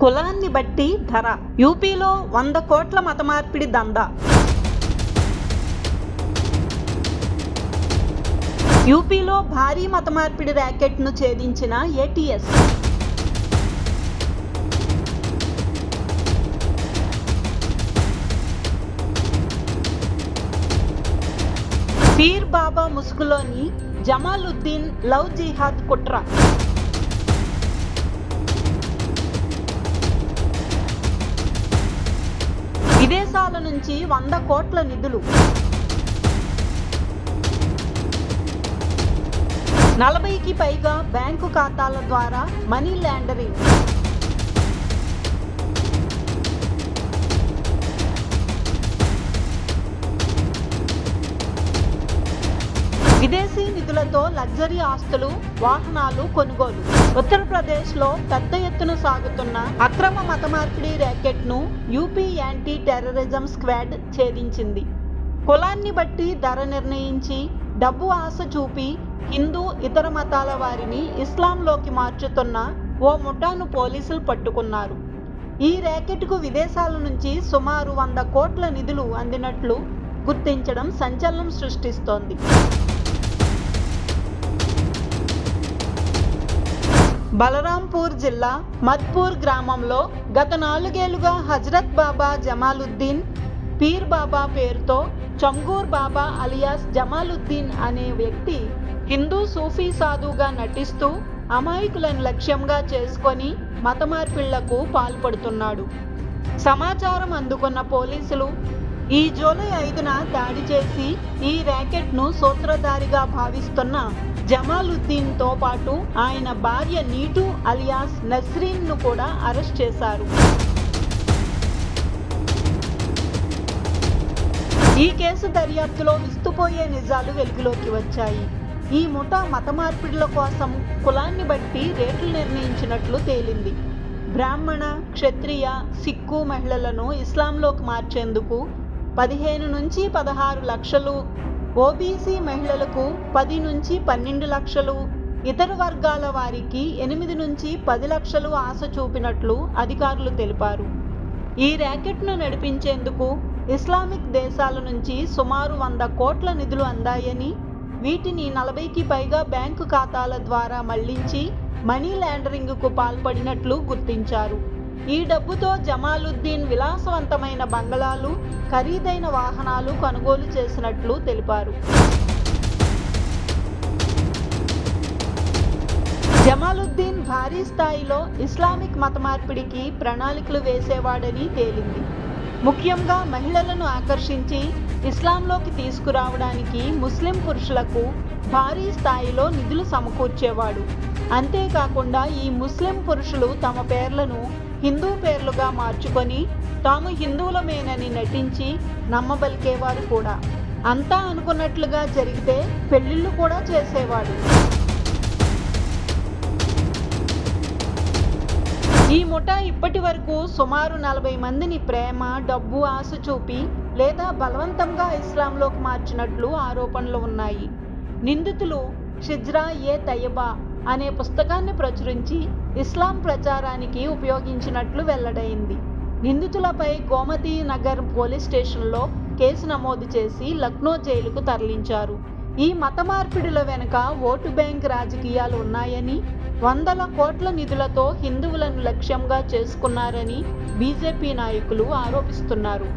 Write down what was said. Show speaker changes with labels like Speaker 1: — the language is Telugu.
Speaker 1: కులాన్ని బట్టి ధర. యూపీలో వంద కోట్ల మతమార్పిడి దందా. యూపీలో భారీ మతమార్పిడి ర్యాకెట్ను ఛేదించిన ఏటీఎస్. పీర్ బాబా ముసుగులోని జమాలుద్దీన్ లవ్ జిహాద్ కుట్ర. విదేశాల నుంచి వంద కోట్ల నిధులు. నలభైకి పైగా బ్యాంకు ఖాతాల ద్వారా మనీ లాండరింగ్. విదేశీ నిధులతో లగ్జరీ ఆస్తులు వాహనాలు కొనుగోలు. ఉత్తరప్రదేశ్లో పెద్ద ఎత్తున సాగుతున్న అక్రమ మత మార్పిడి ర్యాకెట్ను యూపీ యాంటీ టెర్రరిజం స్క్వాడ్ ఛేదించింది. కులాన్ని బట్టి ధర నిర్ణయించి డబ్బు ఆశ చూపి హిందూ ఇతర మతాల వారిని ఇస్లాంలోకి మార్చుతున్న ఓ ముఠాను పోలీసులు పట్టుకున్నారు. ఈ ర్యాకెట్కు విదేశాల నుంచి సుమారు వంద కోట్ల నిధులు అందినట్లు గుర్తించడం సంచలనం సృష్టిస్తోంది. బలరాంపూర్ జిల్లా మద్పూర్ గ్రామంలో గత నాలుగేళ్ళుగా హజరత్ బాబా జమాలుద్దీన్ పీర్ బాబా పేరుతో చంగూర్ బాబా అలియాస్ జమాలుద్దీన్ అనే వ్యక్తి హిందూ సూఫీ సాధువుగా నటిస్తూ అమాయకులను లక్ష్యంగా చేసుకొని మత మార్పిళ్ళకు పాల్పడుతున్నాడు. సమాచారం అందుకున్న పోలీసులు ఈ జూలై ఐదున దాడి చేసి ఈ ర్యాకెట్ను సూత్రధారిగా భావిస్తున్న జమాలుద్దీన్తో పాటు ఆయన భార్య నీటు అలియాస్ నస్రీన్ను కూడా అరెస్ట్ చేశారు. ఈ కేసు దర్యాప్తులో విస్తుపోయే నిజాలు వెలుగులోకి వచ్చాయి. ఈ ముఠా మత మార్పిడుల కోసం కులాన్ని బట్టి రేట్లు నిర్ణయించినట్లు తేలింది. బ్రాహ్మణ క్షత్రియ సిక్కు మహిళలను ఇస్లాంలోకి మార్చేందుకు పదిహేను నుంచి పదహారు లక్షలు ఓబీసీ మహిళలకు పది నుంచి పన్నెండు లక్షలు ఇతర వర్గాల వారికి ఎనిమిది నుంచి పది లక్షలు ఆశ చూపినట్లు అధికారులు తెలిపారు. ఈ ర్యాకెట్ను నడిపించేందుకు ఇస్లామిక్ దేశాల నుంచి సుమారు వంద కోట్ల నిధులు అందాయని వీటిని నలభైకి పైగా బ్యాంకు ఖాతాల ద్వారా మళ్ళించి మనీ లాండరింగ్కు పాల్పడినట్లు గుర్తించారు. ఈ డబ్బుతో జమాలుద్దీన్ విలాసవంతమైన బంగళాలు ఖరీదైన వాహనాలు కొనుగోలు చేసినట్లు తెలిపారు. జమాలుద్దీన్ భారీ స్థాయిలో ఇస్లామిక్ మత మార్పిడికి ప్రణాళికలు వేసేవాడని తేలింది. ముఖ్యంగా మహిళలను ఆకర్షించి ఇస్లాంలోకి తీసుకురావడానికి ముస్లిం పురుషులకు భారీ స్థాయిలో నిధులు సమకూర్చేవాడు. అంతేకాకుండా ఈ ముస్లిం పురుషులు తమ పేర్లను హిందూ పేర్లుగా మార్చుకొని తాము హిందువులమేనని నటించి నమ్మబలికేవారు కూడా. అంతా అనుకున్నట్లుగా జరిగితే పెళ్ళిళ్ళు కూడా చేసేవాడు. ఈ ముఠా ఇప్పటి వరకు సుమారు నలభై మందిని ప్రేమ డబ్బు ఆశ చూపి లేదా బలవంతంగా ఇస్లాంలోకి మార్చినట్లు ఆరోపణలు ఉన్నాయి. నిందితులు షిజ్రా ఏ తయ్యబా అనే పుస్తకాన్ని ప్రచురించి ఇస్లాం ప్రచారానికి ఉపయోగించినట్లు వెల్లడైంది. నిందితులపై గోమతి నగర్ పోలీస్ స్టేషన్లో కేసు నమోదు చేసి లక్నో జైలుకు తరలించారు. ఈ మత మార్పిడుల వెనుక ఓటు బ్యాంక్ రాజకీయాలు ఉన్నాయని వందల కోట్ల నిధులతో హిందువులను లక్ష్యంగా చేసుకున్నారని బీజేపీ నాయకులు ఆరోపిస్తున్నారు.